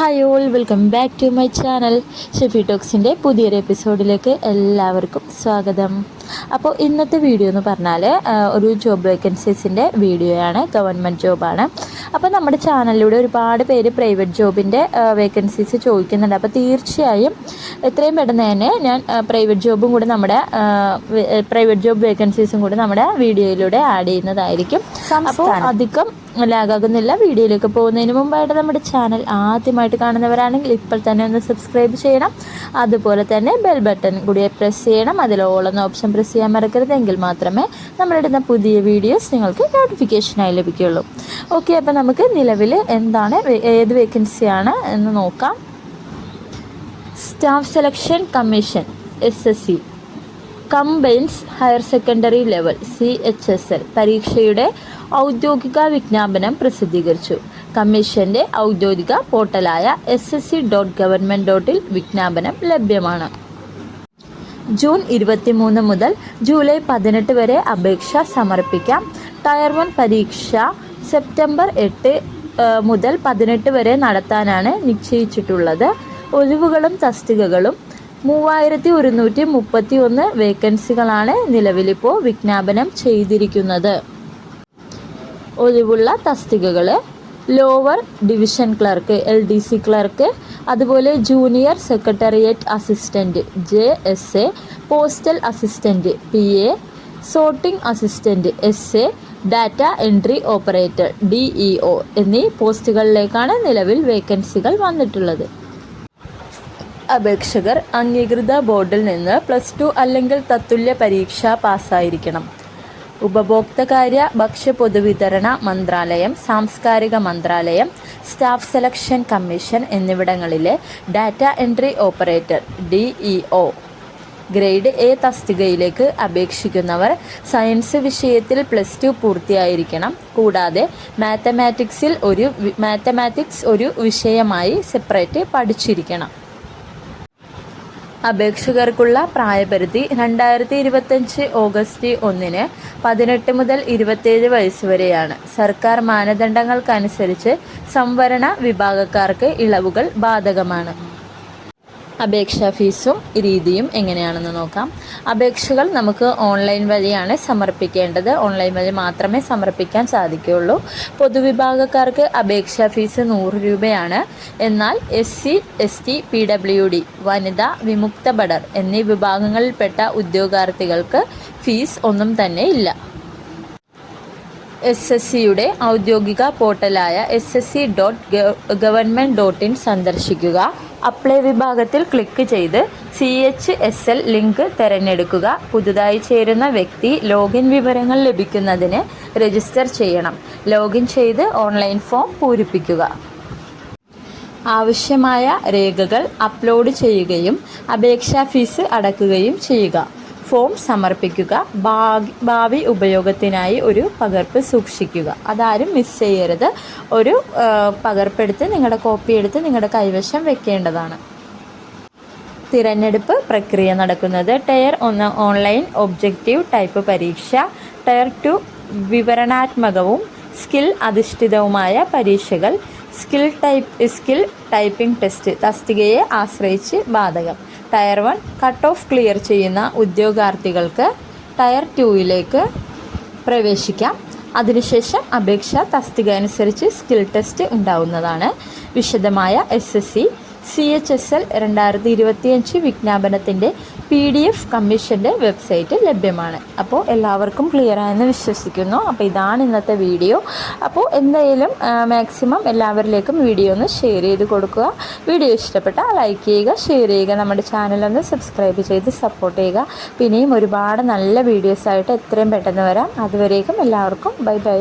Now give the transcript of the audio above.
Hi all welcome back to my channel Shefi ടോക്സിന്റെ പുതിയൊരു എപ്പിസോഡിലേക്ക് എല്ലാവർക്കും സ്വാഗതം. അപ്പോൾ ഇന്നത്തെ വീഡിയോ എന്ന് പറഞ്ഞാൽ ഒരു ജോബ് വേക്കൻസീസിന്റെ വീഡിയോയാണ് ഗവൺമെന്റ് ജോബാണ് അപ്പോൾ നമ്മുടെ ചാനലിലൂടെ ഒരുപാട് പേര് പ്രൈവറ്റ് ജോബിന്റെ വേക്കൻസീസ് ചോദിക്കുന്നുണ്ട്. അപ്പോൾ തീർച്ചയായും എത്രയും പെട്ടെന്ന് തന്നെ ഞാൻ പ്രൈവറ്റ് ജോബും കൂടെ നമ്മുടെ പ്രൈവറ്റ് ജോബ് വേക്കൻസീസും കൂടെ നമ്മുടെ വീഡിയോയിലൂടെ ആഡ് ചെയ്യുന്നതായിരിക്കും. അപ്പോൾ അധികം ലാഗാകുന്നില്ല. വീഡിയോയിലേക്ക് പോകുന്നതിന് മുമ്പായിട്ട് നമ്മുടെ ചാനൽ ആദ്യമായിട്ട് കാണുന്നവരാണെങ്കിൽ ഇപ്പോൾ തന്നെ ഒന്ന് സബ്സ്ക്രൈബ് ചെയ്യണം. അതുപോലെ തന്നെ ബെൽ ബട്ടൺ കൂടി പ്രസ് ചെയ്യണം. അതിൽ ഓൾ എന്ന ഓപ്ഷൻ പ്രസ് ചെയ്യാൻ മറക്കരുത് എങ്കിൽ മാത്രമേ നമ്മളിടുന്ന പുതിയ വീഡിയോസ് നിങ്ങൾക്ക് നോട്ടിഫിക്കേഷനായി ലഭിക്കുകയുള്ളൂ. ഓക്കെ അപ്പോൾ നമുക്ക് നിലവിൽ എന്താണ് ഏത് വേക്കൻസിയാണ് എന്ന് നോക്കാം. Staff selection commission S S C combines higher secondary level C H S L പരീക്ഷയുടെ ഔദ്യോഗിക വിജ്ഞാപനം പ്രസിദ്ധീകരിച്ചു. കമ്മീഷന്റെ ഔദ്യോഗിക പോർട്ടലായ S S C dot government ഡോട്ടിൽ വിജ്ഞാപനം ലഭ്യമാണ്. ജൂൺ ഇരുപത്തിമൂന്ന് മുതൽ ജൂലൈ പതിനെട്ട് വരെ അപേക്ഷ സമർപ്പിക്കാം. ടയർ വൺ പരീക്ഷ സെപ്റ്റംബർ എട്ട് മുതൽ പതിനെട്ട് വരെ നടത്താനാണ് നിശ്ചയിച്ചിട്ടുള്ളത്. ഒഴിവുകളും തസ്തികകളും മൂവായിരത്തി ഒരുന്നൂറ്റി മുപ്പത്തി ഒന്ന് വേക്കൻസികളാണ് നിലവിലിപ്പോൾ വിജ്ഞാപനം ചെയ്തിരിക്കുന്നത്. ഒഴിവുള്ള തസ്തികകൾ lower division clerk L D C clerk അതുപോലെ junior secretariat assistant J S A postal assistant P A sorting assistant S A data entry operator D E O എന്നീ പോസ്റ്റുകളിലേക്കാണ് നിലവിൽ വേക്കൻസികൾ വന്നിട്ടുള്ളത്. അപേക്ഷകർ അംഗീകൃത ബോർഡിൽ നിന്ന് പ്ലസ് ടു അല്ലെങ്കിൽ തത്തുല്യ പരീക്ഷ പാസ്സായിരിക്കണം. ഉപഭോക്തകാര്യ ഭക്ഷ്യ പൊതുവിതരണ മന്ത്രാലയം സാംസ്കാരിക മന്ത്രാലയം സ്റ്റാഫ് സെലക്ഷൻ കമ്മീഷൻ എന്നിവിടങ്ങളിലെ data entry operator D grade A തസ്തികയിലേക്ക് അപേക്ഷിക്കുന്നവർ സയൻസ് വിഷയത്തിൽ പ്ലസ് ടു പൂർത്തിയായിരിക്കണം. കൂടാതെ മാത്തമാറ്റിക്സിൽ ഒരു മാത്തമാറ്റിക്സ് ഒരു വിഷയമായി സെപ്പറേറ്റ് പഠിച്ചിരിക്കണം. അപേക്ഷകർക്കുള്ള പ്രായപരിധി രണ്ടായിരത്തി ഇരുപത്തഞ്ച് ഓഗസ്റ്റ് ഒന്നിന് പതിനെട്ട് മുതൽ ഇരുപത്തേഴ് വയസ്സ് വരെയാണ്. സർക്കാർ മാനദണ്ഡങ്ങൾക്കനുസരിച്ച് സംവരണ വിഭാഗക്കാർക്ക് ഇളവുകൾ ബാധകമാണ്. അപേക്ഷാ ഫീസും രീതിയും എങ്ങനെയാണെന്ന് നോക്കാം. അപേക്ഷകൾ നമുക്ക് ഓൺലൈൻ വഴിയാണ് സമർപ്പിക്കേണ്ടത്. ഓൺലൈൻ വഴി മാത്രമേ സമർപ്പിക്കാൻ സാധിക്കുകയുള്ളൂ. പൊതുവിഭാഗക്കാർക്ക് അപേക്ഷാ ഫീസ് നൂറ് രൂപയാണ്. എന്നാൽ S C S T P W D വനിത വിമുക്ത ഭടർ എന്നീ വിഭാഗങ്ങളിൽപ്പെട്ട ഉദ്യോഗാർത്ഥികൾക്ക് ഫീസ് ഒന്നും തന്നെ ഇല്ല. എസ് എസ് സിയുടെ ഔദ്യോഗിക പോർട്ടലായ S S C dot government dot in സന്ദർശിക്കുക. അപ്ലൈ വിഭാഗത്തിൽ ക്ലിക്ക് ചെയ്ത് C H S L link തിരഞ്ഞെടുക്കുക. പുതുതായി ചേരുന്ന വ്യക്തി ലോഗിൻ വിവരങ്ങൾ ലഭിക്കുന്നതിന് രജിസ്റ്റർ ചെയ്യണം. ലോഗിൻ ചെയ്ത് ഓൺലൈൻ ഫോം പൂരിപ്പിക്കുക. ആവശ്യമായ രേഖകൾ അപ്ലോഡ് ചെയ്യുകയും അപേക്ഷാ ഫീസ് അടക്കുകയും ചെയ്യുക. ഫോം സമർപ്പിക്കുക. ഭാവി ഉപയോഗത്തിനായി ഒരു പകർപ്പ് സൂക്ഷിക്കുക. അതാരും മിസ് ചെയ്യരുത്. ഒരു പകർപ്പെടുത്ത് നിങ്ങളുടെ കോപ്പി എടുത്ത് നിങ്ങളുടെ കൈവശം വെക്കേണ്ടതാണ്. തിരഞ്ഞെടുപ്പ് പ്രക്രിയ നടക്കുന്നത്. ടയർ ഒന്ന് ഓൺലൈൻ ഒബ്ജക്റ്റീവ് ടൈപ്പ് പരീക്ഷ. ടയർ ടു വിവരണാത്മകവും സ്കിൽ അധിഷ്ഠിതവുമായ പരീക്ഷകൾ. Skill type skill typing test തസ്തികയെ ആശ്രയിച്ച് ബാധകം. Tier one cut off clear ചെയ്യുന്ന ഉദ്യോഗാർത്ഥികൾക്ക് ടയർ ടുവിലേക്ക് പ്രവേശിക്കാം. അതിനുശേഷം അപേക്ഷ തസ്തിക അനുസരിച്ച് സ്കിൽ ടെസ്റ്റ് ഉണ്ടാവുന്നതാണ്. വിശദമായ S S C C H S L രണ്ടായിരത്തി ഇരുപത്തിയഞ്ച് വിജ്ഞാപനത്തിന്റെ പി ഡി എഫ് കമ്മീഷന്റെ വെബ്സൈറ്റ് ലഭ്യമാണ്. അപ്പോൾ എല്ലാവർക്കും ക്ലിയർ ആയെന്ന് വിശ്വസിക്കുന്നു. അപ്പോൾ ഇതാണ് ഇന്നത്തെ വീഡിയോ. അപ്പോൾ എന്തായാലും മാക്സിമം എല്ലാവരിലേക്കും വീഡിയോ ഒന്ന് ഷെയർ ചെയ്ത് കൊടുക്കുക. വീഡിയോ ഇഷ്ടപ്പെട്ടാൽ ലൈക്ക് ചെയ്യുക ഷെയർ ചെയ്യുക നമ്മുടെ ചാനലൊന്ന് സബ്സ്ക്രൈബ് ചെയ്ത് സപ്പോർട്ട് ചെയ്യുക. പിന്നെയും ഒരുപാട് നല്ല വീഡിയോസായിട്ട് എത്രയും പെട്ടെന്ന് വരാം. അതുവരേക്കും എല്ലാവർക്കും ബൈ ബൈ